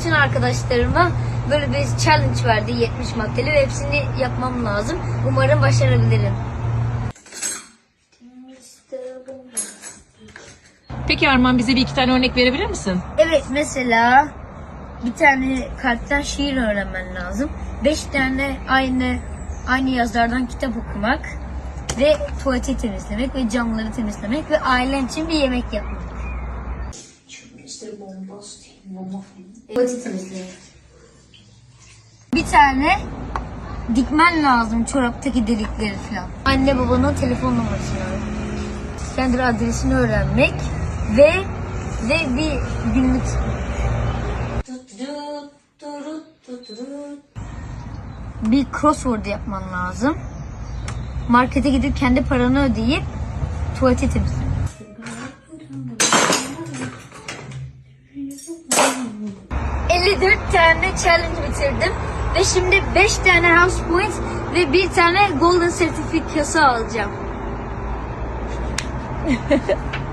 bütün arkadaşlarıma böyle bir challenge verdi 70 maddeli ve hepsini yapmam lazım. Umarım başarabilirim. Peki Arman bize bir iki tane örnek verebilir misin? Evet mesela bir tane karttan şiir öğrenmen lazım. Beş tane aynı aynı yazardan kitap okumak ve tuvaleti temizlemek ve camları temizlemek ve ailen için bir yemek yapmak. Tuvaleti temizlemek. Bir tane dikmen lazım çoraptaki delikleri falan. Anne babanın telefon numarasını öğrenmek. Kendi adresini öğrenmek ve ve bir günlük bir crossword yapman lazım. Markete gidip kendi paranı ödeyip tuvaleti temizlemek. ...54 tane challenge bitirdim. Ve şimdi 5 tane house points ve bir tane golden sertifikası alacağım.